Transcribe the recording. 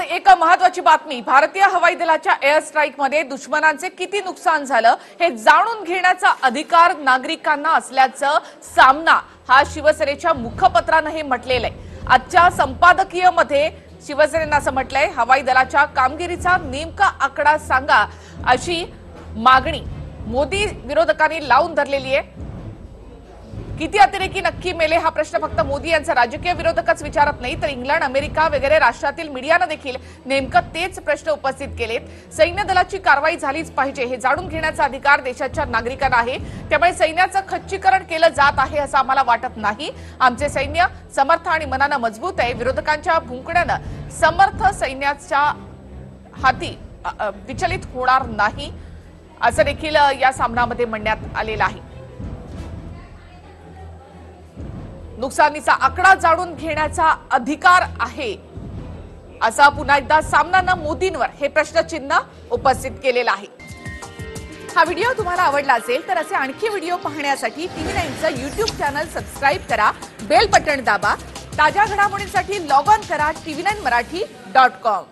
तर एक महत्वाची बातमी. भारतीय हवाई दलाच्या एअर स्ट्राईकमध्ये दुश्मनांचे किती नुकसान झालं हे जाणून घेण्याचा अधिकार नागरिकांना असल्याचं सामना हा शिवसेनेच्या मुखपत्रानं हे म्हटलेलं आहे आजच्या संपादकीयमध्ये शिवसेनेनं असं म्हटलंय हवाई दलाच्या कामगिरीचा नेमका आकडा सांगा अशी मागणी मोदी विरोधकांनी लावून धरलेली आहे. किती अतिरेकी नक्की मेले हा प्रश्न फक्त मोदी यांचा? राजकीय विरोधकच विचारत नाही तर इंग्लंड अमेरिका वगैरे राष्ट्रातील मीडियानं देखील नेमकं तेच प्रश्न उपस्थित केलेत. सैन्य दलाची कारवाई झालीच पाहिजे हे जाणून घेण्याचा अधिकार देशाच्या नागरिकांना आहे. त्यामुळे सैन्याचं खच्चीकरण केलं जात आहे असं आम्हाला वाटत नाही. आमचे सैन्य समर्थ आणि मनानं मजबूत आहे. विरोधकांच्या भुंकण्यानं समर्थ सैन्याच्या हाती विचलित होणार नाही असं देखील या सामनामध्ये म्हणण्यात आलेलं आहे. नुकसानीचा आकडा जाणून घेण्याचा अधिकार आहे. असा पुन्हा एकदा सामनानं मोदींवर हे प्रश्नचिन्ह उपस्थित केलेलं आहे. हा व्हिडिओ तुम्हाला आवडला असेल तर असे आणखी व्हिडिओ पाहण्यासाठी टीव्ही नाईनचं युट्यूब चॅनल सबस्क्राईब करा बेल बटन दाबा ताज्या घडामोडींसाठी लॉग ऑन करा TV nine Marathi dot com.